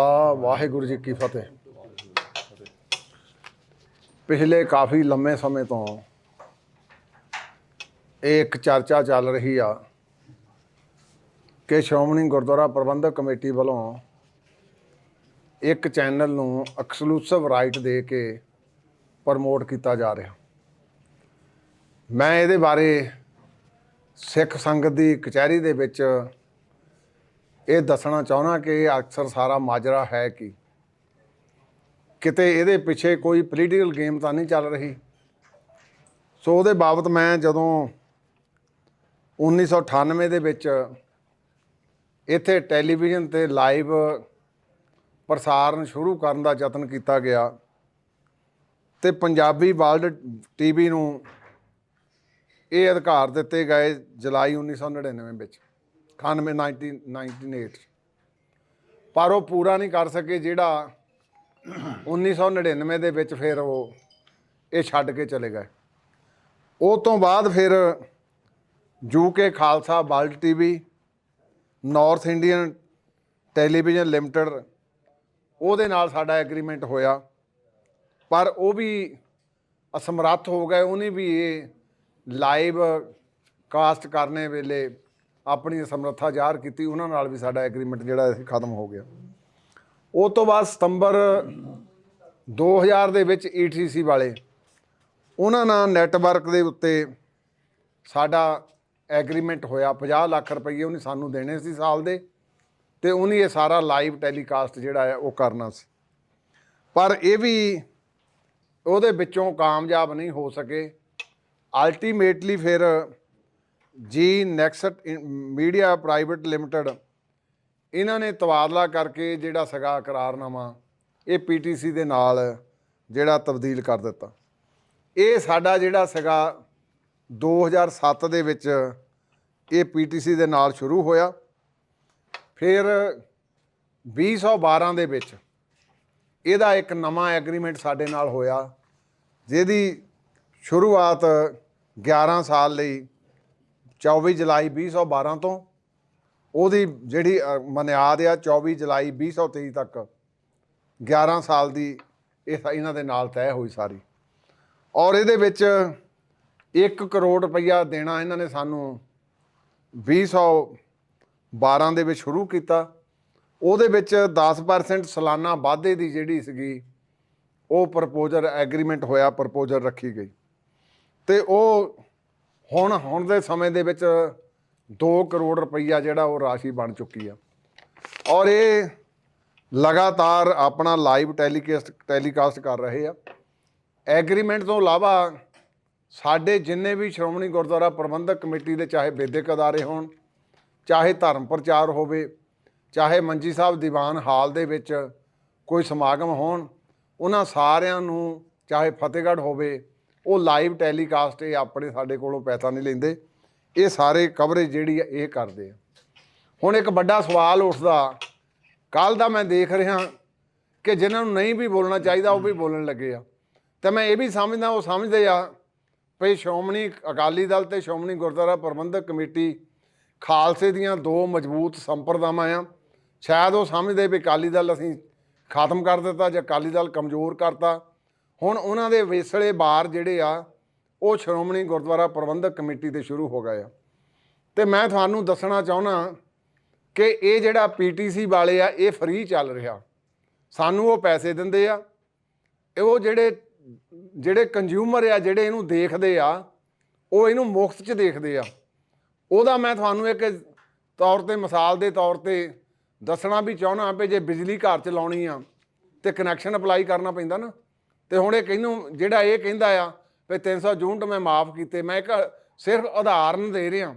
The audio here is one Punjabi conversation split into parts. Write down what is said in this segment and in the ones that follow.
ਆ ਵਾਹਿਗੁਰੂ ਜੀ ਕੀ ਫਤਿਹ। ਪਿਛਲੇ ਕਾਫੀ ਲੰਮੇ ਸਮੇਂ ਤੋਂ ਇਹ ਇੱਕ ਚਰਚਾ ਚੱਲ ਰਹੀ ਆ ਕਿ ਸ਼੍ਰੋਮਣੀ ਗੁਰਦੁਆਰਾ ਪ੍ਰਬੰਧਕ ਕਮੇਟੀ ਵੱਲੋਂ ਇੱਕ ਚੈਨਲ ਨੂੰ ਐਕਸਕਲੂਸਿਵ ਰਾਈਟ ਦੇ ਕੇ ਪ੍ਰਮੋਟ ਕੀਤਾ ਜਾ ਰਿਹਾ। ਮੈਂ ਇਹਦੇ ਬਾਰੇ ਸਿੱਖ ਸੰਗਤ ਦੀ ਕਚਹਿਰੀ ਦੇ ਵਿੱਚ ਇਹ ਦੱਸਣਾ ਚਾਹੁੰਦਾ ਕਿ ਅਕਸਰ ਸਾਰਾ ਮਾਜਰਾ ਹੈ ਕਿ? ਕਿਤੇ ਇਹਦੇ ਪਿੱਛੇ ਕੋਈ ਪੋਲੀਟੀਕਲ ਗੇਮ ਤਾਂ ਨਹੀਂ ਚੱਲ ਰਹੀ? ਸੋ ਉਹਦੇ ਬਾਬਤ ਮੈਂ ਜਦੋਂ 1998 ਦੇ ਵਿੱਚ ਇੱਥੇ ਟੈਲੀਵਿਜ਼ਨ ਤੇ ਲਾਈਵ ਪ੍ਰਸਾਰਣ ਸ਼ੁਰੂ ਕਰਨ ਦਾ ਯਤਨ ਕੀਤਾ ਗਿਆ ਤੇ ਪੰਜਾਬੀ ਵਰਲਡ ਟੀਵੀ ਨੂੰ ਇਹ ਅਧਿਕਾਰ ਦਿੱਤੇ ਗਏ ਜੁਲਾਈ 1999 ਵਿੱਚ। 98 1998 ਪਰ ਉਹ ਪੂਰਾ ਨਹੀਂ ਕਰ ਸਕੇ ਜਿਹੜਾ 1999 ਦੇ ਵਿੱਚ ਫਿਰ ਉਹ, ਇਹ ਛੱਡ ਕੇ ਚਲੇ ਗਏ। ਉਹ ਤੋਂ ਬਾਅਦ ਫਿਰ UK Khalsa world TV north Indian television limited ਉਹਦੇ ਨਾਲ ਸਾਡਾ ਐਗਰੀਮੈਂਟ ਹੋਇਆ। ਪਰ ਉਹ ਵੀ ਅਸਮਰੱਥ ਹੋ ਗਏ, ਉਹਨੇ ਵੀ ਇਹ ਲਾਈਵ ਕਾਸਟ ਕਰਨੇ ਵੇਲੇ ਆਪਣੀ ਸਮਰੱਥਾ ਜ਼ਾਹਰ ਕੀਤੀ, ਉਹਨਾਂ ਨਾਲ ਵੀ ਸਾਡਾ ਐਗਰੀਮੈਂਟ ਜਿਹੜਾ ਸੀ ਖਤਮ ਹੋ ਗਿਆ। ਉਹ ਤੋਂ ਬਾਅਦ ਸਤੰਬਰ 2000 ਦੇ ਵਿੱਚ ETC ਵਾਲੇ, ਉਹਨਾਂ ਨਾਲ ਨੈਟਵਰਕ ਦੇ ਉੱਤੇ ਸਾਡਾ ਐਗਰੀਮੈਂਟ ਹੋਇਆ। 50 ਲੱਖ ਰੁਪਏ ਉਹਨੇ ਸਾਨੂੰ ਦੇਣੇ ਸੀ ਸਾਲ ਦੇ, ਤੇ ਉਹਨੇ ਇਹ ਸਾਰਾ ਲਾਈਵ ਟੈਲੀਕਾਸਟ ਜਿਹੜਾ ਹੈ ਉਹ ਕਰਨਾ ਸੀ। ਪਰ ਇਹ ਵੀ ਉਹਦੇ ਵਿੱਚੋਂ ਕਾਮਯਾਬ ਨਹੀਂ ਹੋ ਸਕੇ। ਅਲਟੀਮੇਟਲੀ ਫਿਰ ਜੀ ਨੈਕਸਟ ਮੀਡੀਆ ਪ੍ਰਾਈਵੇਟ ਲਿਮਟਿਡ ਇਹਨਾਂ ਨੇ ਤਬਾਦਲਾ ਕਰਕੇ ਜਿਹੜਾ ਸਗਾ ਕਰਾਰਨਾਮਾ ਇਹ ਪੀਟੀਸੀ ਦੇ ਨਾਲ ਜਿਹੜਾ ਤਬਦੀਲ ਕਰ ਦਿੱਤਾ। ਇਹ ਸਾਡਾ ਜਿਹੜਾ ਸਗਾ 2007 ਦੇ ਵਿੱਚ ਇਹ ਪੀਟੀਸੀ ਦੇ ਨਾਲ ਸ਼ੁਰੂ ਹੋਇਆ। ਫਿਰ 2012 ਦੇ ਵਿੱਚ ਇਹਦਾ ਇੱਕ ਨਵਾਂ ਐਗਰੀਮੈਂਟ ਸਾਡੇ ਨਾਲ ਹੋਇਆ, ਜਿਹਦੀ ਸ਼ੁਰੂਆਤ 11 ਸਾਲ ਲਈ 24 ਜੁਲਾਈ 2012 ਤੋਂ ਉਹਦੀ ਜਿਹੜੀ ਮਨਿਆਦ ਆ 24 ਜੁਲਾਈ 2023 ਤੱਕ 11 ਸਾਲ ਦੀ ਇਹ ਸ- ਇਹਨਾਂ ਦੇ ਨਾਲ ਤੈਅ ਹੋਈ ਸਾਰੀ। ਔਰ ਇਹਦੇ ਵਿੱਚ 1 ਕਰੋੜ ਰੁਪਈਆ ਦੇਣਾ ਇਹਨਾਂ ਨੇ ਸਾਨੂੰ 2012 ਦੇ ਵਿੱਚ ਸ਼ੁਰੂ ਕੀਤਾ। ਉਹਦੇ ਵਿੱਚ 10% ਸਾਲਾਨਾ ਵਾਧੇ ਦੀ ਜਿਹੜੀ ਸੀਗੀ, ਉਹ ਪ੍ਰਪੋਜ਼ਲ ਐਗਰੀਮੈਂਟ ਹੋਇਆ ਪ੍ਰਪੋਜ਼ਲ ਰੱਖੀ ਗਈ। ਤੇ ਉਹ ਹੁਣ ਹੁਣ ਦੇ ਸਮੇਂ ਦੇ ਵਿੱਚ 2 ਕਰੋੜ ਰੁਪਈਆ ਜਿਹੜਾ ਉਹ ਰਾਸ਼ੀ ਬਣ ਚੁੱਕੀ ਆ। ਔਰ ਇਹ ਲਗਾਤਾਰ ਆਪਣਾ ਲਾਈਵ ਟੈਲੀਕਾਸਟ ਟੈਲੀਕਾਸਟ ਕਰ ਰਹੇ ਆ। ਐਗਰੀਮੈਂਟ ਤੋਂ ਇਲਾਵਾ ਸਾਡੇ ਜਿੰਨੇ ਵੀ ਸ਼੍ਰੋਮਣੀ ਗੁਰਦੁਆਰਾ ਪ੍ਰਬੰਧਕ ਕਮੇਟੀ ਦੇ ਚਾਹੇ ਵਿਦਿਅਕ ਅਦਾਰੇ ਹੋਣ, ਚਾਹੇ ਧਰਮ ਪ੍ਰਚਾਰ ਹੋਵੇ, ਚਾਹੇ ਮੰਜੀ ਸਾਹਿਬ ਦੀਵਾਨ ਹਾਲ ਦੇ ਵਿੱਚ ਕੋਈ ਸਮਾਗਮ ਹੋਣ, ਉਹਨਾਂ ਸਾਰਿਆਂ ਨੂੰ ਚਾਹੇ ਫਤਿਹਗੜ੍ਹ ਹੋਵੇ ਉਹ ਲਾਈਵ ਟੈਲੀਕਾਸਟ ਇਹ ਆਪਣੇ ਸਾਡੇ ਕੋਲੋਂ ਪੈਸਾ ਨਹੀਂ ਲੈਂਦੇ। ਇਹ ਸਾਰੇ ਕਵਰੇਜ ਜਿਹੜੀ ਆ, ਇਹ ਕਰਦੇ ਆ। ਹੁਣ ਇੱਕ ਵੱਡਾ ਸਵਾਲ ਉੱਠਦਾ ਕੱਲ ਦਾ ਮੈਂ ਦੇਖ ਰਿਹਾ ਕਿ ਜਿਨ੍ਹਾਂ ਨੂੰ ਨਹੀਂ ਵੀ ਬੋਲਣਾ ਚਾਹੀਦਾ, ਉਹ ਵੀ ਬੋਲਣ ਲੱਗੇ ਆ। ਤੇ ਮੈਂ ਇਹ ਵੀ ਸਮਝਦਾ, ਉਹ ਸਮਝਦੇ ਆ ਭਈ ਸ਼੍ਰੋਮਣੀ ਅਕਾਲੀ ਦਲ ਤੇ ਸ਼੍ਰੋਮਣੀ ਗੁਰਦੁਆਰਾ ਪ੍ਰਬੰਧਕ ਕਮੇਟੀ ਖਾਲਸੇ ਦੀਆਂ ਦੋ ਮਜ਼ਬੂਤ ਸੰਪਰਦਾਵਾਂ ਆ। ਸ਼ਾਇਦ ਉਹ ਸਮਝਦੇ ਵੀ ਅਕਾਲੀ ਦਲ ਅਸੀਂ ਖਤਮ ਕਰ ਦਿੱਤਾ ਜਾਂ ਅਕਾਲੀ ਦਲ ਕਮਜ਼ੋਰ ਕਰਤਾ। ਹੁਣ ਉਹਨਾਂ ਦੇ ਵੇਸਲੇ ਬਾਰ ਜਿਹੜੇ ਆ, ਉਹ ਸ਼੍ਰੋਮਣੀ ਗੁਰਦੁਆਰਾ ਪ੍ਰਬੰਧਕ ਕਮੇਟੀ ਤੇ ਸ਼ੁਰੂ ਹੋ ਗਏ ਆ। ਤੇ ਮੈਂ ਤੁਹਾਨੂੰ ਦੱਸਣਾ ਚਾਹੁੰਦਾ ਕਿ ਇਹ ਜਿਹੜਾ ਪੀਟੀਸੀ ਵਾਲੇ ਆ, ਇਹ ਫ੍ਰੀ ਚੱਲ ਰਿਹਾ। ਸਾਨੂੰ ਉਹ ਪੈਸੇ ਦਿੰਦੇ ਆ। ਉਹ ਜਿਹੜੇ ਜਿਹੜੇ ਕੰਜ਼ਿਊਮਰ ਆ, ਜਿਹੜੇ ਇਹਨੂੰ ਦੇਖਦੇ ਆ, ਉਹ ਇਹਨੂੰ ਮੁਫਤ 'ਚ ਦੇਖਦੇ ਆ। ਉਹਦਾ ਮੈਂ ਤੁਹਾਨੂੰ ਇੱਕ ਤੌਰ ਤੇ ਮਿਸਾਲ ਦੇ ਤੌਰ ਤੇ ਦੱਸਣਾ ਵੀ ਚਾਹੁੰਦਾ ਵੀ ਜੇ ਬਿਜਲੀ ਘਰ 'ਚ ਲਾਉਣੀ ਆ, ਤੇ ਕਨੈਕਸ਼ਨ ਅਪਲਾਈ ਕਰਨਾ ਪੈਂਦਾ ਨਾ। ਤੇ ਹੁਣ ਇਹ ਕਹਿੰਨੂੰ ਜਿਹੜਾ ਇਹ ਕਹਿੰਦਾ ਆ, ਵੀ 300 ਯੂਨਿਟ ਮੈਂ ਮਾਫ ਕੀਤੇ, ਮੈਂ ਇੱਕ ਸਿਰਫ ਉਦਾਹਰਨ ਦੇ ਰਿਹਾ।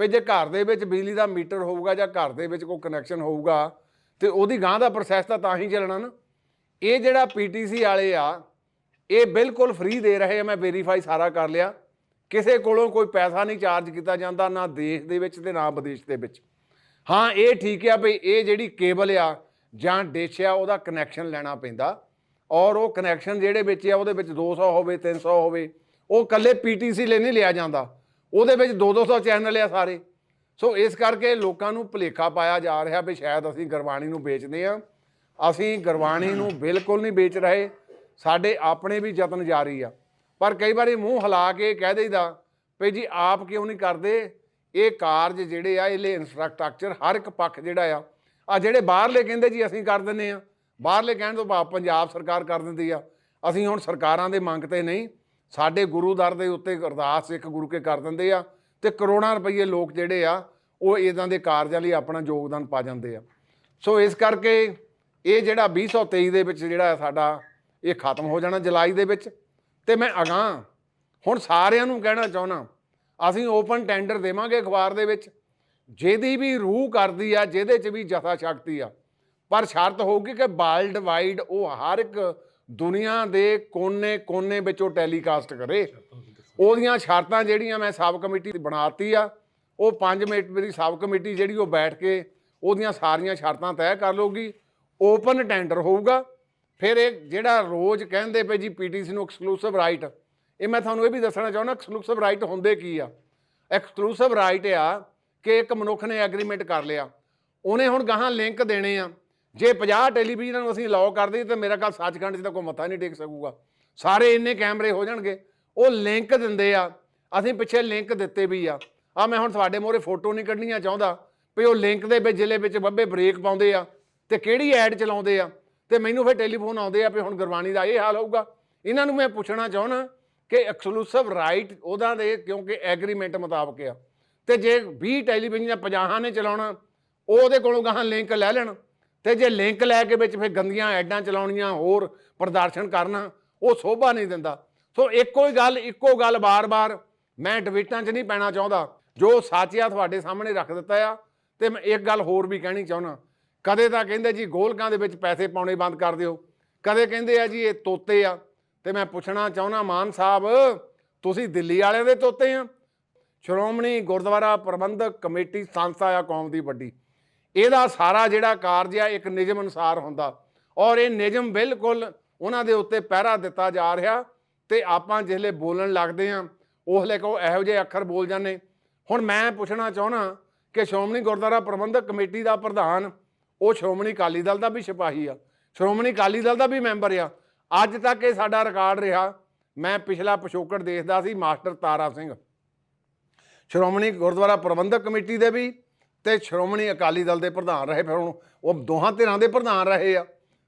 ਵੀ ਜੇ ਘਰ ਦੇ ਵਿੱਚ ਬਿਜਲੀ ਦਾ ਮੀਟਰ ਹੋਊਗਾ ਜਾਂ ਘਰ ਦੇ ਵਿੱਚ ਕੋਈ ਕਨੈਕਸ਼ਨ ਹੋਊਗਾ, ਤੇ ਉਹਦੀ ਗਾਂ ਦਾ ਪ੍ਰੋਸੈਸ ਤਾਂ ਤਾਂ ਹੀ ਚੱਲਣਾ ਨਾ। ਇਹ ਜਿਹੜਾ ਪੀਟੀਸੀ ਵਾਲੇ ਆ, ਇਹ ਬਿਲਕੁਲ ਫ੍ਰੀ ਦੇ ਰਹੇ ਆ, ਮੈਂ ਵੈਰੀਫਾਈ ਸਾਰਾ ਕਰ ਲਿਆ। ਕਿਸੇ ਕੋਲੋਂ ਕੋਈ ਪੈਸਾ ਨਹੀਂ ਚਾਰਜ ਕੀਤਾ ਜਾਂਦਾ, ਨਾ ਦੇਸ਼ ਦੇ ਵਿੱਚ ਤੇ ਨਾ ਵਿਦੇਸ਼ ਦੇ ਵਿੱਚ। ਹਾਂ, ਇਹ ਠੀਕ ਆ ਵੀ ਇਹ ਜਿਹੜੀ ਕੇਬਲ ਆ ਜਾਂ ਡਿਸ਼ ਆ, ਉਹਦਾ ਕਨੈਕਸ਼ਨ ਲੈਣਾ ਪੈਂਦਾ। ਔਰ ਉਹ ਕਨੈਕਸ਼ਨ ਜਿਹੜੇ ਵਿੱਚ ਆ, ਉਹਦੇ ਵਿੱਚ 200 ਹੋਵੇ 300 ਹੋਵੇ, ਉਹ ਕੱਲੇ ਪੀਟੀਸੀ ਲਈ ਨਹੀਂ ਲਿਆ ਜਾਂਦਾ। ਉਹਦੇ ਵਿੱਚ 2-200 ਚੈਨਲ ਆ ਸਾਰੇ। ਸੋ ਇਸ ਕਰਕੇ ਲੋਕਾਂ ਨੂੰ ਭੁਲੇਖਾ ਪਾਇਆ ਜਾ ਰਿਹਾ ਵੀ ਸ਼ਾਇਦ ਅਸੀਂ ਗੁਰਬਾਣੀ ਨੂੰ ਵੇਚਦੇ ਆ ਅਸੀਂ ਗੁਰਬਾਣੀ ਨੂੰ ਬਿਲਕੁਲ ਨਹੀਂ ਵੇਚ ਰਹੇ। ਸਾਡੇ ਆਪਣੇ ਵੀ ਯਤਨ ਜਾਰੀ ਆ। ਪਰ ਕਈ ਵਾਰੀ ਮੂੰਹ ਹਿਲਾ ਕੇ ਕਹਿ ਦੇਈਦਾ ਵੀ ਜੀ ਆਪ ਕਿਉਂ ਨਹੀਂ ਕਰਦੇ? ਇਹ ਕਾਰਜ ਜਿਹੜੇ ਆ, ਇਹਲੇ ਇਨਫਰਾਸਟ੍ਰਕਚਰ ਹਰ ਇੱਕ ਪੱਖ ਜਿਹੜਾ ਆ ਆ ਜਿਹੜੇ ਬਾਹਰਲੇ ਕਹਿੰਦੇ ਜੀ ਅਸੀਂ ਕਰ ਦਿੰਨੇ ਆ ਬਾਹਰਲੇ ਕਹਿਣ ਤੋਂ ਭਾਵ ਪੰਜਾਬ ਸਰਕਾਰ ਕਰ ਦਿੰਦੀ ਆ। ਅਸੀਂ ਹੁਣ ਸਰਕਾਰਾਂ ਦੇ ਮੰਗ ਤੇ ਨਹੀਂ, ਸਾਡੇ ਗੁਰੂ ਦਰ ਦੇ ਉੱਤੇ ਅਰਦਾਸ ਸਿੱਖ ਗੁਰੂ ਕੇ ਕਰ ਦਿੰਦੇ ਆ ਤੇ ਕਰੋੜਾਂ ਰੁਪਏ ਲੋਕ ਜਿਹੜੇ ਆ, ਉਹ ਇਦਾਂ ਦੇ ਕਾਰਜਾਂ ਲਈ ਆਪਣਾ ਯੋਗਦਾਨ ਪਾ ਜਾਂਦੇ ਆ। ਸੋ ਇਸ ਕਰਕੇ ਇਹ ਜਿਹੜਾ 2023 ਦੇ ਵਿੱਚ ਜਿਹੜਾ ਸਾਡਾ ਇਹ ਖਤਮ ਹੋ ਜਾਣਾ ਜੁਲਾਈ ਦੇ ਵਿੱਚ ਤੇ ਮੈਂ ਅਗਾਂਹ ਹੁਣ ਸਾਰਿਆਂ ਨੂੰ ਕਹਿਣਾ ਚਾਹੁੰਦਾ ਅਸੀਂ ਓਪਨ ਟੈਂਡਰ ਦੇਵਾਂਗੇ ਅਖਬਾਰ ਦੇ ਵਿੱਚ, ਜਿਹਦੀ ਵੀ ਰੂਹ ਕਰਦੀ ਆ, ਜਿਹਦੇ 'ਚ ਵੀ ਜਥਾ ਸ਼ਕਤੀ ਆ ਪਰ ਸ਼ਰਤ ਹੋਊਗੀ ਕਿ ਵਰਲਡ ਵਾਈਡ ਉਹ ਹਰ ਇੱਕ ਦੁਨੀਆ ਦੇ ਕੋਨੇ-ਕੋਨੇ ਵਿੱਚ ਉਹ ਟੈਲੀਕਾਸਟ ਕਰੇ। ਉਹਦੀਆਂ ਸ਼ਰਤਾਂ ਜਿਹੜੀਆਂ ਮੈਂ ਸਬ ਕਮੇਟੀ ਦੀ ਬਣਾਤੀ ਆ, ਉਹ 5 ਮਿੰਟ ਮੇਰੀ ਸਬ ਕਮੇਟੀ ਜਿਹੜੀ ਉਹ ਬੈਠ ਕੇ ਉਹਦੀਆਂ ਸਾਰੀਆਂ ਸ਼ਰਤਾਂ ਤੈਅ ਕਰ ਲਊਗੀ ਓਪਨ ਟੈਂਡਰ ਹੋਊਗਾ। ਫਿਰ ਇਹ ਜਿਹੜਾ ਰੋਜ਼ ਕਹਿੰਦੇ ਪਏ ਜੀ ਪੀਟੀਸੀ ਨੂੰ ਐਕਸਕਲੂਸਿਵ ਰਾਈਟ ਇਹ ਮੈਂ ਤੁਹਾਨੂੰ ਇਹ ਵੀ ਦੱਸਣਾ ਚਾਹੁੰਦਾ ਐਕਸਕਲੂਸਿਵ ਰਾਈਟ ਹੁੰਦੇ ਕੀ ਆ? ਐਕਸਕਲੂਸਿਵ ਰਾਈਟ ਆ ਕਿ ਇੱਕ ਮਨੁੱਖ ਨੇ ਐਗਰੀਮੈਂਟ ਕਰ ਲਿਆ। ਉਹਨੇ ਹੁਣ ਗਾਹਾਂ ਲਿੰਕ ਦੇਣੇ ਆ। ਜੇ 50 ਟੈਲੀਵਿਜ਼ਨਾਂ ਨੂੰ ਅਸੀਂ ਅਲਾਉ ਕਰ ਦਈਏ, ਤਾਂ ਮੇਰਾ ਕੱਲ ਸੱਚਖੰਡ 'ਚ ਤਾਂ ਕੋਈ ਮੱਥਾ ਨਹੀਂ ਟੇਕ ਸਕੂਗਾ। ਸਾਰੇ ਇੰਨੇ ਕੈਮਰੇ ਹੋ ਜਾਣਗੇ। ਉਹ ਲਿੰਕ ਦਿੰਦੇ ਆ। ਅਸੀਂ ਪਿੱਛੇ ਲਿੰਕ ਦਿੱਤੇ ਵੀ ਆ। ਆ ਮੈਂ ਹੁਣ ਤੁਹਾਡੇ ਮੋਰੇ ਫੋਟੋ ਨਹੀਂ ਕੱਢਣੀਆਂ ਚਾਹੁੰਦਾ, ਵੀ ਉਹ ਲਿੰਕ ਦੇ ਵਿੱਚ, ਜ਼ਿਲ੍ਹੇ ਵਿੱਚ ਬੱਬੇ ਬ੍ਰੇਕ ਪਾਉਂਦੇ ਆ ਤੇ ਕਿਹੜੀ ਐਡ ਚਲਾਉਂਦੇ ਆ। ਤੇ ਮੈਨੂੰ ਫਿਰ ਟੈਲੀਫੋਨ ਆਉਂਦੇ ਆ ਵੀ ਹੁਣ ਗੁਰਬਾਣੀ ਦਾ ਇਹ ਹਾਲ ਹੋਊਗਾ। ਇਹਨਾਂ ਨੂੰ ਮੈਂ ਪੁੱਛਣਾ ਚਾਹੁੰਦਾ ਕਿ ਐਕਸਕਲੂਸਿਵ ਰਾਈਟ ਉਹਦਾ ਦੇ, ਕਿਉਂਕਿ ਐਗਰੀਮੈਂਟ ਮੁਤਾਬਕ ਆ। ਤੇ ਜੇ 20 ਟੈਲੀਵਿਜ਼ਨ ਜਾਂ 50 ਨੇ ਚਲਾਉਣਾ ਉਹ ਉਹਦੇ ਕੋਲੋਂ ਗਾਹਾਂ ਲਿੰਕ ਲੈ ਲੈਣ। ਤੇ ਜੇ ਲਿੰਕ ਲੈ ਕੇ ਵਿੱਚ ਫਿਰ ਗੰਦੀਆਂ ਐਡਾਂ ਚਲਾਉਣੀਆਂ ਹੋਰ ਪ੍ਰਦਰਸ਼ਨ ਕਰਨਾ, ਉਹ ਸੋਭਾ ਨਹੀਂ ਦਿੰਦਾ। ਸੋ ਇੱਕੋ ਹੀ ਗੱਲ, ਇੱਕੋ ਗੱਲ ਬਾਰ-ਬਾਰ ਮੈਂ ਡਿਬੇਟਾਂ 'ਚ ਨਹੀਂ ਪੈਣਾ ਚਾਹੁੰਦਾ। ਜੋ ਸੱਚ ਆ ਤੁਹਾਡੇ ਸਾਹਮਣੇ ਰੱਖ ਦਿੱਤਾ ਆ, ਤੇ ਮੈਂ ਇੱਕ ਗੱਲ ਹੋਰ ਵੀ ਕਹਿਣੀ ਚਾਹੁੰਦਾ। ਕਦੇ ਤਾਂ ਕਹਿੰਦੇ ਜੀ ਗੋਲਕਾਂ ਦੇ ਵਿੱਚ ਪੈਸੇ ਪਾਉਣੇ ਬੰਦ ਕਰ ਦਿਓ। ਕਦੇ ਕਹਿੰਦੇ ਆ ਜੀ ਇਹ ਤੋਤੇ ਆ। ਤੇ ਮੈਂ ਪੁੱਛਣਾ ਚਾਹੁੰਦਾ, ਮਾਨ ਸਾਹਿਬ, ਤੁਸੀਂ ਦਿੱਲੀ ਵਾਲਿਆਂ ਦੇ ਤੋਤੇ ਆ? ਸ਼੍ਰੋਮਣੀ ਗੁਰਦੁਆਰਾ ਪ੍ਰਬੰਧਕ ਕਮੇਟੀ ਸੰਸਥਾ ਆ ਕੌਮ ਦੀ ਵੱਡੀ। ਇਹਦਾ ਸਾਰਾ ਜਿਹੜਾ ਕਾਰਜ ਆ, ਇੱਕ ਨਿਯਮ ਅਨੁਸਾਰ ਹੁੰਦਾ। ਔਰ ਇਹ ਨਿਯਮ ਬਿਲਕੁਲ ਉਹਨਾਂ ਦੇ ਉੱਤੇ ਪਹਿਰਾ ਦਿੱਤਾ ਜਾ ਰਿਹਾ ਤੇ ਆਪਾਂ ਜਿਹੜੇ ਬੋਲਣ ਲੱਗਦੇ ਆ ਉਹਲੇ ਕੋ ਇਹੋ ਜਿਹੇ ਅੱਖਰ ਬੋਲ ਜਾਂਦੇ। ਹੁਣ ਮੈਂ ਪੁੱਛਣਾ ਚਾਹੁੰਦਾ ਕਿ ਸ਼੍ਰੋਮਣੀ ਗੁਰਦੁਆਰਾ ਪ੍ਰਬੰਧਕ ਕਮੇਟੀ ਦਾ ਪ੍ਰਧਾਨ, ਉਹ ਸ਼੍ਰੋਮਣੀ ਅਕਾਲੀ ਦਲ ਦਾ ਵੀ ਸਿਪਾਹੀ ਆ। ਸ਼੍ਰੋਮਣੀ ਅਕਾਲੀ ਦਲ ਦਾ ਵੀ ਮੈਂਬਰ ਆ। ਅੱਜ ਤੱਕ ਇਹ ਸਾਡਾ ਰਿਕਾਰਡ ਰਿਹਾ। ਮੈਂ ਪਿਛਲਾ ਪਿਛੋਕੜ ਦੇਖਦਾ ਸੀ, ਮਾਸਟਰ ਤਾਰਾ ਸਿੰਘ। ਸ਼੍ਰੋਮਣੀ ਗੁਰਦੁਆਰਾ ਪ੍ਰਬੰਧਕ ਕਮੇਟੀ ਦੇ ਵੀ ਤੇ ਸ਼੍ਰੋਮਣੀ ਅਕਾਲੀ ਦਲ ਦੇ ਪ੍ਰਧਾਨ ਰਹੇ, ਫਿਰ ਹੁਣ ਉਹ ਦੋਹਾਂ ਧਿਰਾਂ ਦੇ ਪ੍ਰਧਾਨ ਰਹੇ ਆ।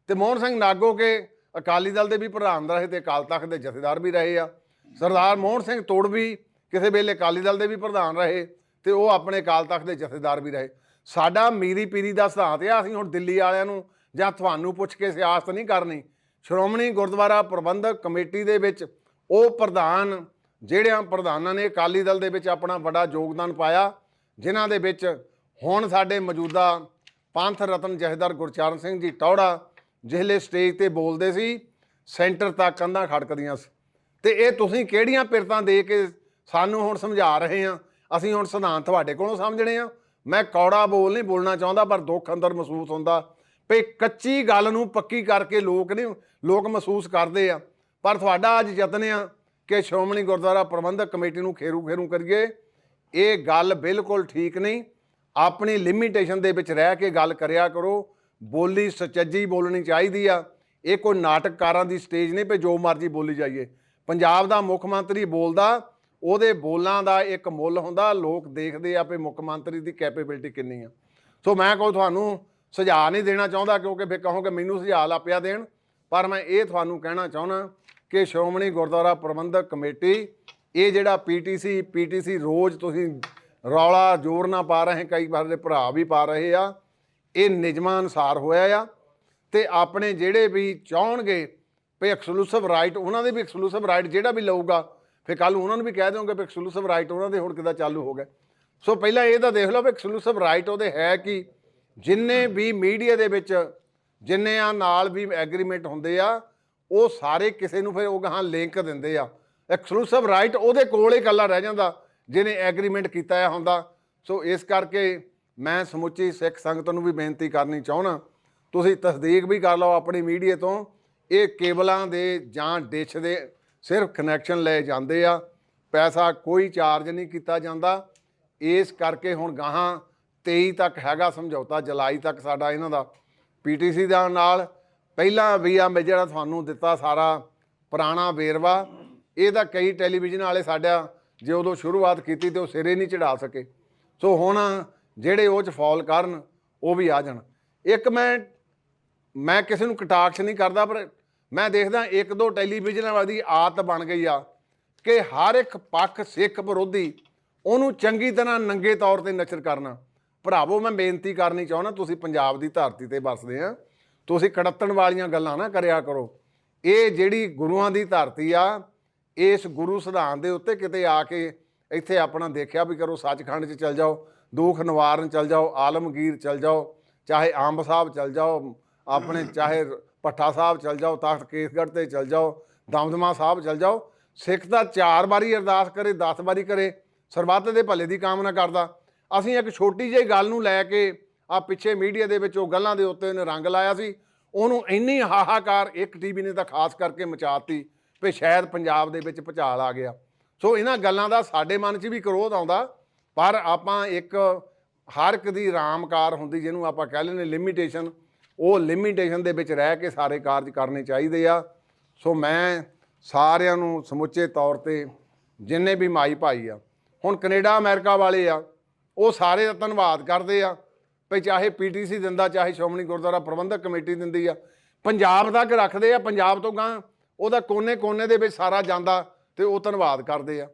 ਤੇ ਮੋਹਨ ਸਿੰਘ ਨਾਗੋ ਕੇ ਅਕਾਲੀ ਦਲ ਦੇ ਵੀ ਪ੍ਰਧਾਨ ਰਹੇ ਤੇ ਅਕਾਲ ਤਖਤ ਦੇ ਜਥੇਦਾਰ ਵੀ ਰਹੇ ਆ। ਸਰਦਾਰ ਮੋਹਨ ਸਿੰਘ ਤੋੜ ਵੀ ਕਿਸੇ ਵੇਲੇ ਅਕਾਲੀ ਦਲ ਦੇ ਵੀ ਪ੍ਰਧਾਨ ਰਹੇ ਤੇ ਉਹ ਆਪਣੇ ਅਕਾਲ ਤਖਤ ਦੇ ਜਥੇਦਾਰ ਵੀ ਰਹੇ। ਸਾਡਾ ਮੀਰੀ ਪੀਰੀ ਦਾ ਸਿਧਾਂਤ ਆ, ਅਸੀਂ ਹੁਣ ਦਿੱਲੀ ਵਾਲਿਆਂ ਨੂੰ ਜਾਂ ਤੁਹਾਨੂੰ ਪੁੱਛ ਕੇ ਸਿਆਸਤ ਨਹੀਂ ਕਰਨੀ। ਸ਼੍ਰੋਮਣੀ ਗੁਰਦੁਆਰਾ ਪ੍ਰਬੰਧਕ ਕਮੇਟੀ ਦੇ ਵਿੱਚ ਉਹ ਪ੍ਰਧਾਨ, ਜਿਹੜਿਆਂ ਪ੍ਰਧਾਨਾਂ ਨੇ ਅਕਾਲੀ ਦਲ ਦੇ ਵਿੱਚ ਆਪਣਾ ਵੱਡਾ ਯੋਗਦਾਨ ਪਾਇਆ, ਜਿਨ੍ਹਾਂ ਦੇ ਵਿੱਚ ਹੁਣ ਸਾਡੇ ਮੌਜੂਦਾ ਪੰਥ ਰਤਨ ਜਹੇਦਾਰ ਗੁਰਚਰਨ ਸਿੰਘ ਜੀ ਟੌੜਾ ਜਿਹਲੇ ਸਟੇਜ ਤੇ ਬੋਲਦੇ ਸੀ, ਸੈਂਟਰ ਤੱਕ ਕੰਧਾਂ ਖੜਕਦੀਆਂ ਸੀ। ਤੇ ਇਹ ਤੁਸੀਂ ਕਿਹੜੀਆਂ ਪਿਰਤਾਂ ਦੇ ਕੇ ਸਾਨੂੰ ਹੁਣ ਸਮਝਾ ਰਹੇ ਆ? ਅਸੀਂ ਹੁਣ ਸਿਧਾਂਤ ਤੁਹਾਡੇ ਕੋਲੋਂ ਸਮਝਣੇ ਆ। ਮੈਂ ਕੌੜਾ ਬੋਲ ਨਹੀਂ ਬੋਲਣਾ ਚਾਹੁੰਦਾ, ਪਰ ਦੁੱਖ ਅੰਦਰ ਮਹਿਸੂਸ ਹੁੰਦਾ ਵੀ ਕੱਚੀ ਗੱਲ ਨੂੰ ਪੱਕੀ ਕਰਕੇ ਲੋਕ ਨਹੀਂ, ਲੋਕ ਮਹਿਸੂਸ ਕਰਦੇ ਆ। ਪਰ ਤੁਹਾਡਾ ਅੱਜ ਯਤਨ ਆ ਕਿ ਸ਼੍ਰੋਮਣੀ ਗੁਰਦੁਆਰਾ ਪ੍ਰਬੰਧਕ ਕਮੇਟੀ ਨੂੰ ਖੇਰੂ ਖੇਰੂ ਕਰੀਏ। ਇਹ ਗੱਲ ਬਿਲਕੁਲ ਠੀਕ ਨਹੀਂ। ਆਪਣੀ ਲਿਮਿਟੇਸ਼ਨ ਦੇ ਵਿੱਚ ਰਹਿ ਕੇ ਗੱਲ ਕਰਿਆ ਕਰੋ। ਬੋਲੀ ਸੱਚੀ ਬੋਲਣੀ ਚਾਹੀਦੀ ਆ। ਇਹ ਕੋਈ ਨਾਟਕਕਾਰਾਂ ਦੀ ਸਟੇਜ ਨਹੀਂ ਪਈ ਜੋ ਮਰਜ਼ੀ ਬੋਲੀ ਜਾਈਏ। ਪੰਜਾਬ ਦਾ ਮੁੱਖ ਮੰਤਰੀ ਬੋਲਦਾ, ਉਹਦੇ ਬੋਲਾਂ ਦਾ ਇੱਕ ਮੁੱਲ ਹੁੰਦਾ। ਲੋਕ ਦੇਖਦੇ ਆ ਵੀ ਮੁੱਖ ਮੰਤਰੀ ਦੀ ਕੈਪੇਬਿਲਿਟੀ ਕਿੰਨੀ ਆ। ਸੋ ਮੈਂ ਕੋਈ ਤੁਹਾਨੂੰ, ਸੁਝਾਅ ਨਹੀਂ ਦੇਣਾ ਚਾਹੁੰਦਾ ਕਿਉਂਕਿ ਫਿਰ ਕਹੋਗੇ ਮੈਨੂੰ ਸੁਝਾਅ ਲਾਪਿਆ ਦੇਣ। ਪਰ ਮੈਂ ਇਹ ਤੁਹਾਨੂੰ ਕਹਿਣਾ ਚਾਹੁੰਦਾ ਕਿ ਸ਼੍ਰੋਮਣੀ ਗੁਰਦੁਆਰਾ ਪ੍ਰਬੰਧਕ ਕਮੇਟੀ, ਇਹ ਜਿਹੜਾ ਪੀਟੀਸੀ ਪੀਟੀਸੀ ਰੋਜ਼ ਤੁਸੀਂ ਰੌਲਾ ਜ਼ੋਰ ਨਾ ਪਾ ਰਹੇ, ਕਈ ਵਾਰ ਦੇ ਭਰਾ ਵੀ ਪਾ ਰਹੇ ਆ। ਇਹ ਨਿਯਮਾਂ ਅਨੁਸਾਰ ਹੋਇਆ ਆ ਤੇ ਆਪਣੇ ਜਿਹੜੇ ਵੀ ਚਾਹਣਗੇ ਵੀ ਐਕਸਕਲੂਸਿਵ ਰਾਈਟ ਉਹਨਾਂ ਦੇ ਵੀ ਐਕਸਕਲੂਸਿਵ ਰਾਈਟ ਜਿਹੜਾ ਵੀ ਲਊਗਾ, ਫਿਰ ਕੱਲ ਉਹਨਾਂ ਨੂੰ ਵੀ ਕਹਿ ਦਿਓਗੇ ਵੀ ਐਕਸਕਲੂਸਿਵ ਰਾਈਟ ਉਹਨਾਂ ਦੇ ਹੁਣ ਕਿੱਦਾਂ ਚਾਲੂ ਹੋ ਗਏ। ਸੋ ਪਹਿਲਾਂ ਇਹ ਤਾਂ ਦੇਖ ਲਓ ਵੀ ਐਕਸਕਲੂਸਿਵ ਰਾਈਟ ਉਹਦੇ ਹੈ ਕਿ। ਜਿੰਨੇ ਵੀ ਮੀਡੀਆ ਦੇ ਵਿੱਚ ਜਿੰਨੇ ਆ ਨਾਲ ਵੀ ਐਗਰੀਮੈਂਟ ਹੁੰਦੇ ਆ, ਉਹ ਸਾਰੇ ਕਿਸੇ ਨੂੰ ਫਿਰ ਉਹ ਗਾਂ ਲਿੰਕ ਦਿੰਦੇ ਆ। ਐਕਸਕਲੂਸਿਵ ਰਾਈਟ ਉਹਦੇ ਕੋਲ ਹੀ ਇਕੱਲਾ ਰਹਿ ਜਾਂਦਾ। ਜਿਹਨੇ ਐਗਰੀਮੈਂਟ ਕੀਤਾ ਆ ਹੁੰਦਾ। ਸੋ ਇਸ ਕਰਕੇ ਮੈਂ ਸਮੁੱਚੀ ਸਿੱਖ ਸੰਗਤ ਨੂੰ ਵੀ ਬੇਨਤੀ ਕਰਨੀ ਚਾਹਣਾ ਤੁਸੀਂ ਤਸਦੀਕ ਵੀ ਕਰ ਲਓ ਆਪਣੀ ਮੀਡੀਆ ਤੋਂ। ਇਹ ਕੇਬਲਾਂ ਦੇ ਜਾਂ ਡਿਸ਼ ਦੇ ਸਿਰਫ ਕਨੈਕਸ਼ਨ ਲਏ ਜਾਂਦੇ ਆ। ਪੈਸਾ ਕੋਈ ਚਾਰਜ ਨਹੀਂ ਕੀਤਾ ਜਾਂਦਾ। ਇਸ ਕਰਕੇ ਹੁਣ ਗਾਹਾਂ 23 ਤੱਕ ਹੈਗਾ ਸਮਝੌਤਾ, ਜੁਲਾਈ ਤੱਕ ਸਾਡਾ ਇਹਨਾਂ ਦਾ। ਪੀਟੀਸੀ ਦਾ ਨਾਲ ਪਹਿਲਾਂ ਵੀ ਆ ਮੈਂ ਜਿਹੜਾ ਤੁਹਾਨੂੰ ਦਿੱਤਾ ਸਾਰਾ ਪੁਰਾਣਾ ਵੇਰਵਾ। ਇਹ ਤਾਂ ਕਈ ਟੈਲੀਵਿਜ਼ਨ ਵਾਲੇ ਸਾਡਾ ਜੇ ਉਦੋਂ ਸ਼ੁਰੂਆਤ ਕੀਤੀ ਤੇ ਉਹ ਸਿਰੇ ਨਹੀਂ ਚੜਾ ਸਕੇ। ਸੋ ਹੁਣ ਜਿਹੜੇ ਉਹ ਚ ਫਾਲ ਕਰਨ, ਉਹ ਵੀ ਆ ਜਾਣ। ਇੱਕ ਮੈਂ ਮੈਂ ਕਿਸੇ ਨੂੰ ਕਟਾਕਸ਼ ਨਹੀਂ ਕਰਦਾ, ਪਰ ਮੈਂ ਦੇਖਦਾ ਇੱਕ ਦੋ ਟੈਲੀਵਿਜ਼ਨਾਂ ਵਾਲੀ ਦੀ ਆਦਤ ਬਣ ਗਈ ਆ ਕਿ ਹਰ ਇੱਕ ਪੱਖ ਸਿੱਖ ਵਿਰੋਧੀ ਉਹਨੂੰ ਚੰਗੀ ਤਰ੍ਹਾਂ ਨੰਗੇ ਤੌਰ ਤੇ ਨਚਰ ਕਰਨਾ। ਭਰਾਵੋ, ਮੈਂ ਬੇਨਤੀ ਕਰਨੀ ਚਾਹੁੰਦਾ, ਤੁਸੀਂ ਪੰਜਾਬ ਦੀ ਧਰਤੀ ਤੇ ਵਸਦੇ ਆ। ਤੁਸੀਂ ਕੜੱਤਣ ਵਾਲੀਆਂ ਗੱਲਾਂ ਨਾ ਕਰਿਆ ਕਰੋ। ਇਹ ਜਿਹੜੀ ਗੁਰੂਆਂ ਦੀ ਧਰਤੀ ਆ ਇਸ ਗੁਰੂ ਸਿਧਾਂਤ ਦੇ ਉੱਤੇ ਕਿਤੇ ਆ ਕੇ ਇੱਥੇ ਆਪਣਾ ਦੇਖਿਆ ਵੀ ਕਰੋ, ਸੱਚਖੰਡ 'ਚ ਚਲ ਜਾਓ, ਦੁੱਖ ਨਿਵਾਰਨ ਚਲ ਜਾਓ, ਆਲਮਗੀਰ ਚਲ ਜਾਓ, ਚਾਹੇ ਅੰਬ ਸਾਹਿਬ ਚਲ ਜਾਓ, ਆਪਣੇ ਚਾਹੇ ਪੱਠਾ ਸਾਹਿਬ ਚਲ ਜਾਓ, ਤਖਤ ਕੇਸਗੜ੍ਹ ਤੇ ਚਲ ਜਾਓ, ਦਮਦਮਾ ਸਾਹਿਬ ਚਲ ਜਾਓ, ਸਿੱਖ ਤਾਂ ਚਾਰ ਵਾਰੀ ਅਰਦਾਸ ਕਰੇ 10 ਵਾਰੀ ਕਰੇ, ਸਰਬੱਤ ਦੇ ਭਲੇ ਦੀ ਕਾਮਨਾ ਕਰਦਾ। ਅਸੀਂ ਇੱਕ ਛੋਟੀ ਜਿਹੀ ਗੱਲ ਨੂੰ ਲੈ ਕੇ ਆ ਪਿੱਛੇ ਮੀਡੀਆ ਦੇ ਵਿੱਚ ਉਹ ਗੱਲਾਂ ਦੇ ਉੱਤੇ ਉਹਨੇ ਰੰਗ ਲਾਇਆ ਸੀ, ਉਹਨੂੰ ਇੰਨੀ ਹਾਹਾਕਾਰ ਇੱਕ ਟੀਵੀ ਨੇ ਤਾਂ ਖਾਸ ਕਰਕੇ ਮਚਾਤੀ ਵੀ ਸ਼ਾਇਦ ਪੰਜਾਬ ਦੇ ਵਿੱਚ ਭੁਚਾਲ ਆ ਗਿਆ। ਸੋ ਇਹਨਾਂ ਗੱਲਾਂ ਦਾ ਸਾਡੇ ਮਨ 'ਚ ਵੀ ਕਰੋਧ ਆਉਂਦਾ, ਪਰ ਆਪਾਂ ਇੱਕ ਹਰ ਇੱਕ ਦੀ ਰਾਮਕਾਰ ਹੁੰਦੀ ਜਿਹਨੂੰ ਆਪਾਂ ਕਹਿ ਲੈਂਦੇ ਲਿਮਿਟੇਸ਼ਨ ਉਹ ਲਿਮਿਟੇਸ਼ਨ ਦੇ ਵਿੱਚ ਰਹਿ ਕੇ ਸਾਰੇ ਕਾਰਜ ਕਰਨੇ ਚਾਹੀਦੇ ਆ। ਸੋ ਮੈਂ ਸਾਰਿਆਂ ਨੂੰ ਸਮੁੱਚੇ ਤੌਰ ਤੇ ਜਿੰਨੇ ਵੀ ਮਾਈ ਭਾਈ ਆ, ਹੁਣ ਕੈਨੇਡਾ, ਅਮਰੀਕਾ ਵਾਲੇ ਆ, ਉਹ ਸਾਰੇ ਦਾ ਧੰਨਵਾਦ ਕਰਦੇ ਆ ਵੀ ਚਾਹੇ ਪੀਟੀਸੀ ਦਿੰਦਾ, ਚਾਹੇ ਸ਼੍ਰੋਮਣੀ ਗੁਰਦੁਆਰਾ ਪ੍ਰਬੰਧਕ ਕਮੇਟੀ ਦਿੰਦੀ ਆ, ਪੰਜਾਬ ਤੱਕ ਰੱਖਦੇ ਆ, ਪੰਜਾਬ ਤੋਂ ਗਾਂ ਉਹਦਾ ਕੋਨੇ-ਕੋਨੇ ਦੇ ਵਿੱਚ ਸਾਰਾ ਜਾਂਦਾ ਤੇ ਉਹ ਧੰਨਵਾਦ ਕਰਦੇ ਆ।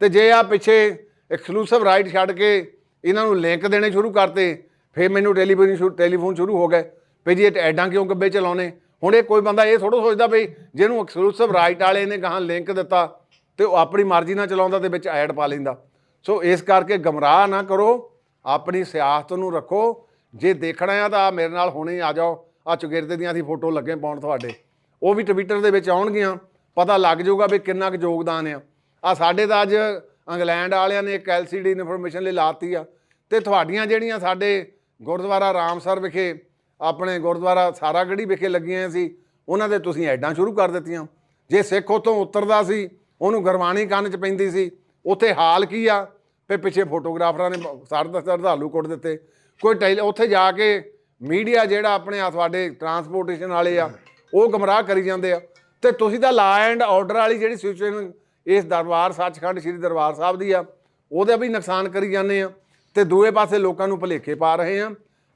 ਤੇ ਜੇ ਆ ਪਿੱਛੇ ਐਕਸਕਲੂਸਿਵ ਰਾਈਟ ਛੱਡ ਕੇ ਇਹਨਾਂ ਨੂੰ ਲਿੰਕ ਦੇਣੇ ਸ਼ੁਰੂ ਕਰਤੇ, ਫਿਰ ਮੈਨੂੰ ਟੈਲੀਫੋਨ ਸ਼ੁਰੂ ਟੈਲੀਫੋਨ ਸ਼ੁਰੂ ਹੋ ਗਏ ਵੀ ਜੀ ਇਹ ਐਡਾਂ ਕਿਉਂ ਗੱਬੇ ਚਲਾਉਣੇ ਹੁਣ ਇਹ ਕੋਈ ਬੰਦਾ ਇਹ ਥੋੜ੍ਹਾ ਸੋਚਦਾ ਵੀ ਜਿਹਨੂੰ ਐਕਸਕਲੂਸਿਵ ਰਾਈਟ ਵਾਲੇ ਨੇ ਗਾਹਾਂ ਲਿੰਕ ਦਿੱਤਾ ਤੇ ਉਹ ਆਪਣੀ ਮਰਜ਼ੀ ਨਾਲ ਚਲਾਉਂਦਾ ਤੇ ਵਿੱਚ ਐਡ ਪਾ ਲੈਂਦਾ। ਸੋ ਇਸ ਕਰਕੇ ਗਮਰਾਹ ਨਾ ਕਰੋ, ਆਪਣੀ ਸਿਆਸਤ ਨੂੰ ਰੱਖੋ। ਜੇ ਦੇਖਣਾ ਆ ਤਾਂ ਮੇਰੇ ਨਾਲ ਹੁਣੇ ਆ ਜਾਓ। ਆ ਚੁਗਿਰਦੇ ਦੀਆਂ ਅਸੀਂ ਫੋਟੋ ਲੱਗੇ ਪਾਉਣ ਤੁਹਾਡੇ। ਉਹ ਵੀ ਟਵਿੱਟਰ ਦੇ ਵਿੱਚ ਆਉਣਗੀਆਂ, ਪਤਾ ਲੱਗ ਜਾਊਗਾ ਵੀ ਕਿੰਨਾ ਕੁ ਯੋਗਦਾਨ ਆ। ਆ ਸਾਡੇ ਤਾਂ ਅੱਜ ਇੰਗਲੈਂਡ ਵਾਲਿਆਂ ਨੇ ਇੱਕ ਐਲਸੀਡੀ ਇਨਫੋਰਮੇਸ਼ਨ ਲਈ ਲਾਤੀ ਆ ਤੇ ਤੁਹਾਡੀਆਂ ਜਿਹੜੀਆਂ ਸਾਡੇ ਗੁਰਦੁਆਰਾ ਰਾਮਸਰ ਵਿਖੇ, ਆਪਣੇ ਗੁਰਦੁਆਰਾ ਸਾਰਾਗੜੀ ਵਿਖੇ ਲੱਗੀਆਂ ਸੀ, ਉਹਨਾਂ ਦੇ ਤੁਸੀਂ ਐਡਾਂ ਸ਼ੁਰੂ ਕਰ ਦਿੱਤੀਆਂ। ਜੇ ਸਿੱਖ ਉਤੋਂ ਉਤਰਦਾ ਸੀ, ਉਹਨੂੰ ਗਰਵਾਣੀ ਕੰਨ 'ਚ ਪੈਂਦੀ ਸੀ, ਉੱਥੇ ਹਾਲ ਕੀ ਆ? ਤੇ ਪਿੱਛੇ ਫੋਟੋਗ੍ਰਾਫਰਾਂ ਨੇ ਸਰਦ ਸਰਦਾਲੂ ਕੁੱਟ ਦਿੱਤੇ। ਕੋਈ ਟੈਲ, ਉੱਥੇ ਜਾ ਕੇ ਮੀਡੀਆ ਜਿਹੜਾ ਆਪਣੇ ਆ, ਤੁਹਾਡੇ ਟਰਾਂਸਪੋਰਟੇਸ਼ਨ ਵਾਲੇ ਆ ਉਹ ਗਮਰਾਹ ਕਰੀ ਜਾਂਦੇ ਆ। ਤੇ ਤੁਸੀਂ ਤਾਂ ਲਾ ਐਂਡ ਆਰਡਰ ਵਾਲੀ ਜਿਹੜੀ ਸਿਚੁਏਸ਼ਨ ਇਸ ਦਰਬਾਰ ਸੱਚਖੰਡ ਸ੍ਰੀ ਦਰਬਾਰ ਸਾਹਿਬ ਦੀ ਆ, ਉਹਦਾ ਵੀ ਨੁਕਸਾਨ ਕਰੀ ਜਾਂਦੇ ਆ। ਤੇ ਦੂਏ ਪਾਸੇ ਲੋਕਾਂ ਨੂੰ ਭੁਲੇਖੇ ਪਾ ਰਹੇ ਆ।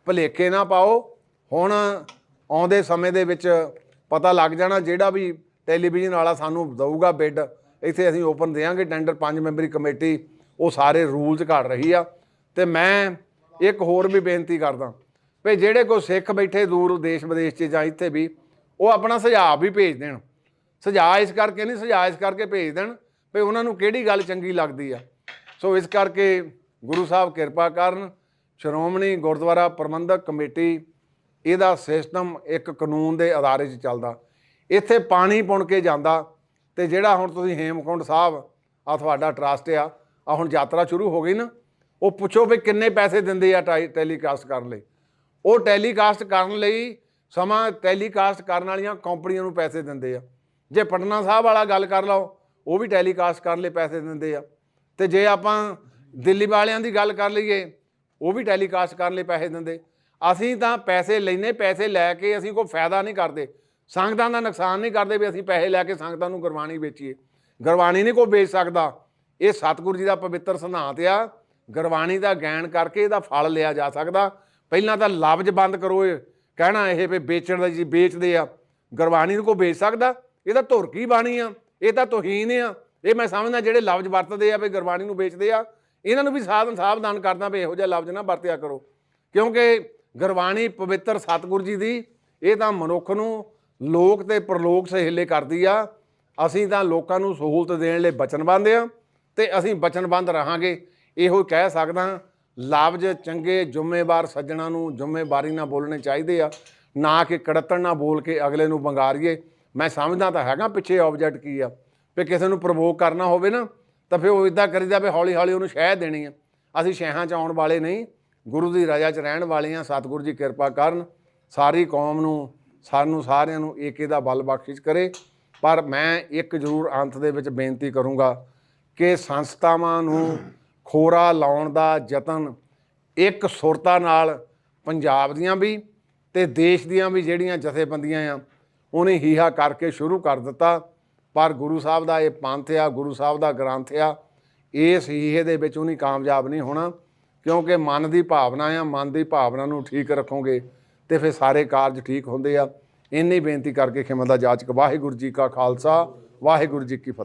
ਭੁਲੇਖੇ ਨਾ ਪਾਓ। ਹੁਣ ਆਉਂਦੇ ਸਮੇਂ ਦੇ ਵਿੱਚ ਪਤਾ ਲੱਗ ਜਾਣਾ, ਜਿਹੜਾ ਵੀ ਟੈਲੀਵਿਜ਼ਨ ਵਾਲਾ ਸਾਨੂੰ ਦਊਗਾ ਬਿੱਡ ਇੱਥੇ ਅਸੀਂ ਓਪਨ ਦੇਵਾਂਗੇ ਟੈਂਡਰ ਪੰਜ ਮੈਂਬਰੀ ਕਮੇਟੀ, ਉਹ ਸਾਰੇ ਰੂਲਸ ਘੜ ਰਹੀ ਆ। ਤੇ ਮੈਂ ਇੱਕ ਹੋਰ ਵੀ ਬੇਨਤੀ ਕਰਦਾ, ਵੀ ਜਿਹੜੇ ਕੋ ਸਿੱਖ ਬੈਠੇ ਦੂਰ ਦੇਸ਼ ਵਿਦੇਸ਼ 'ਚ ਜਾਂ ਇੱਥੇ ਵੀ ਉਹ ਆਪਣਾ ਸੁਝਾਅ ਵੀ ਭੇਜ ਦੇਣ। ਸੁਝਾਅ ਇਸ ਕਰਕੇ ਨਹੀਂ, ਸੁਝਾਅ ਇਸ ਕਰਕੇ ਭੇਜ ਦੇਣ ਵੀ ਉਹਨਾਂ ਨੂੰ ਕਿਹੜੀ ਗੱਲ ਚੰਗੀ ਲੱਗਦੀ ਆ। ਸੋ ਇਸ ਕਰਕੇ ਗੁਰੂ ਸਾਹਿਬ ਕਿਰਪਾ ਕਰਨ, ਸ਼੍ਰੋਮਣੀ ਗੁਰਦੁਆਰਾ ਪ੍ਰਬੰਧਕ ਕਮੇਟੀ, ਇਹਦਾ ਸਿਸਟਮ ਇੱਕ ਕਾਨੂੰਨ ਦੇ ਆਧਾਰੇ 'ਚ ਚੱਲਦਾ। ਇੱਥੇ ਪਾਣੀ ਪੁਣ ਕੇ ਜਾਂਦਾ ਤੇ ਜਿਹੜਾ ਹੁਣ ਤੁਸੀਂ ਹੇਮਕੁੰਡ ਸਾਹਿਬ ਆ ਤੁਹਾਡਾ ਟਰਸਟ ਆ ਆ ਹੁਣ ਯਾਤਰਾ ਸ਼ੁਰੂ ਹੋ ਗਈ ਨਾ, ਉਹ ਪੁੱਛੋ ਵੀ ਕਿੰਨੇ ਪੈਸੇ ਦਿੰਦੇ ਆ ਟਾਈ- ਟੈਲੀਕਾਸਟ ਕਰਨ ਲਈ। ਉਹ ਟੈਲੀਕਾਸਟ ਕਰਨ ਲਈ ਸਮਾਂ ਟੈਲੀਕਾਸਟ ਕਰਨ ਵਾਲੀਆਂ ਕੰਪਨੀਆਂ ਨੂੰ ਪੈਸੇ ਦਿੰਦੇ ਆ। ਜੇ ਪਟਨਾ ਸਾਹਿਬ ਵਾਲਾ ਗੱਲ ਕਰ ਲਓ, ਉਹ ਵੀ ਟੈਲੀਕਾਸਟ ਕਰਨ ਲਈ ਪੈਸੇ ਦਿੰਦੇ ਆ। ਤੇ ਜੇ ਆਪਾਂ ਦਿੱਲੀ ਵਾਲਿਆਂ ਦੀ ਗੱਲ ਕਰ ਲਈਏ, ਉਹ ਵੀ ਟੈਲੀਕਾਸਟ ਕਰਨ ਲਈ ਪੈਸੇ ਦਿੰਦੇ। ਅਸੀਂ ਤਾਂ ਪੈਸੇ ਲੈਨੇ ਪੈਸੇ ਲੈ ਕੇ ਅਸੀਂ ਕੋਈ ਫਾਇਦਾ ਨਹੀਂ ਕਰਦੇ। ਸੰਗਤਾਂ ਦਾ ਨੁਕਸਾਨ ਨਹੀਂ ਕਰਦੇ ਵੀ ਅਸੀਂ ਪੈਸੇ ਲੈ ਕੇ ਸੰਗਤਾਂ ਨੂੰ ਗੁਰਬਾਣੀ ਵੇਚੀਏ। ਗੁਰਬਾਣੀ ਨਹੀਂ ਕੋਈ ਵੇਚ ਸਕਦਾ। ਇਹ ਸਤਿਗੁਰੂ ਜੀ ਦਾ ਪਵਿੱਤਰ ਸਿਧਾਂਤ ਆ। ਗੁਰਬਾਣੀ ਦਾ ਗਿਆਨ ਕਰਕੇ ਇਹਦਾ ਫਲ ਲਿਆ ਜਾ ਸਕਦਾ। ਪਹਿਲਾਂ ਤਾਂ ਲਫ਼ਜ਼ ਬੰਦ ਕਰੋ ਕਹਿਣਾ ਇਹ ਵੀ ਵੇਚਣ ਦਾ ਜੀ ਵੇਚਦੇ ਆ। ਗੁਰਬਾਣੀ ਨੂੰ ਕੋਈ ਵੇਚ ਸਕਦਾ? ਇਹ ਤਾਂ ਧੁਰ ਕੀ ਬਾਣੀ ਆ? ਇਹ ਤਾਂ ਤੋਹੀਨ ਆ। ਇਹ ਮੈਂ ਸਮਝਦਾ ਜਿਹੜੇ ਲਫ਼ਜ਼ ਵਰਤਦੇ ਆ ਵੀ ਗੁਰਬਾਣੀ ਨੂੰ ਵੇਚਦੇ ਆ, ਇਹਨਾਂ ਨੂੰ ਵੀ ਸਾਧਨ ਸਾਵਧਾਨ ਕਰਦਾ ਵੀ ਇਹੋ ਜਿਹਾ ਲਫ਼ਜ਼ ਨਾ ਵਰਤਿਆ ਕਰੋ। ਕਿਉਂਕਿ ਗੁਰਬਾਣੀ ਪਵਿੱਤਰ ਸਤਿਗੁਰੂ ਜੀ ਦੀ, ਇਹ ਤਾਂ ਮਨੁੱਖ ਨੂੰ ਲੋਕ ਤੇ ਪ੍ਰਲੋਕ ਸਹੇਲੇ ਕਰਦੀ ਆ। ਅਸੀਂ ਤਾਂ ਲੋਕਾਂ ਨੂੰ ਸਹੂਲਤ ਦੇਣ ਲਈ ਬਚਨਬੰਦ ਆ ਤੇ ਅਸੀਂ ਬਚਨਬੰਦ ਰਹਾਂਗੇ। ਇਹੋ ਕਹਿ ਸਕਦਾ ਲਫ਼ਜ਼ ਚੰਗੇ ਜ਼ਿੰਮੇਵਾਰ ਸੱਜਣਾ ਨੂੰ ਜ਼ਿੰਮੇਵਾਰੀ ਨਾਲ ਬੋਲਣੇ ਚਾਹੀਦੇ ਆ, ਨਾ ਕਿ ਕੜੱਤਣ ਨਾਲ ਬੋਲ ਕੇ ਅਗਲੇ ਨੂੰ ਬੰਗਾਰੀਏ ਮੈਂ ਸਮਝਦਾ ਤਾਂ ਹੈਗਾ ਪਿੱਛੇ ਆਬਜੈਕਟ ਕੀ ਆ, ਵੀ ਕਿਸੇ ਨੂੰ ਪ੍ਰਵੋਕ ਕਰਨਾ ਹੋਵੇ ਨਾ, ਤਾਂ ਫਿਰ ਉਹ ਇਦਾਂ ਕਰੀਦਾ ਵੀ ਹੌਲੀ ਹੌਲੀ ਉਹਨੂੰ ਸ਼ਹਿ ਦੇਣੀ ਆ। ਅਸੀਂ ਸ਼ਹਿਹਾਂ ਚ ਆਉਣ ਵਾਲੇ ਨਹੀਂ, ਗੁਰੂ ਦੀ ਰਜ਼ਾ ਚ ਰਹਿਣ ਵਾਲੇ ਆ, ਸਤਿਗੁਰੂ ਜੀ ਕਿਰਪਾ ਕਰਨ, ਸਾਰੀ ਕੌਮ ਨੂੰ, ਸਾਨੂੰ ਸਾਰਿਆਂ ਨੂੰ ਏਕੇ ਦਾ ਬਲ ਬਖਸ਼ਿਸ਼ ਕਰੇ। ਪਰ ਮੈਂ ਇੱਕ ਜ਼ਰੂਰ ਅੰਤ ਦੇ ਵਿੱਚ ਬੇਨਤੀ ਕਰੂੰਗਾ ਕਿ ਸੰਸਥਾਵਾਂ ਨੂੰ ਖੋਰਾ ਲਾਉਣ ਦਾ ਯਤਨ ਇੱਕ ਸੁਰਤਾ ਨਾਲ ਪੰਜਾਬ ਦੀਆਂ ਵੀ ਤੇ ਦੇਸ਼ ਦੀਆਂ ਵੀ ਜਿਹੜੀਆਂ ਜਥੇਬੰਦੀਆਂ ਆ, ਉਹਨੇ ਹੀਹਾ ਕਰਕੇ ਸ਼ੁਰੂ ਕਰ ਦਿੱਤਾ। ਪਰ ਗੁਰੂ ਸਾਹਿਬ ਦਾ ਇਹ ਪੰਥ ਆ, ਗੁਰੂ ਸਾਹਿਬ ਦਾ ਗ੍ਰੰਥ ਆ, ਇਸ ਹੀਹੇ ਦੇ ਵਿੱਚ ਉਹਨੀ ਕਾਮਯਾਬ ਨਹੀਂ ਹੋਣਾ, ਕਿਉਂਕਿ ਮਨ ਦੀ ਭਾਵਨਾ ਆ, ਮਨ ਦੀ ਭਾਵਨਾ ਨੂੰ ਠੀਕ ਰੱਖੋਗੇ ਤੇ ਫਿਰ ਸਾਰੇ ਕਾਰਜ ਠੀਕ ਹੁੰਦੇ ਆ। ਇੰਨੀ ਬੇਨਤੀ ਕਰਕੇ ਖਿਮਾ ਦਾ ਜਾਚਕ। ਵਾਹਿਗੁਰੂ ਜੀ ਕਾ ਖਾਲਸਾ, ਵਾਹਿਗੁਰੂ ਜੀ ਕੀ ਫਤਿਹ।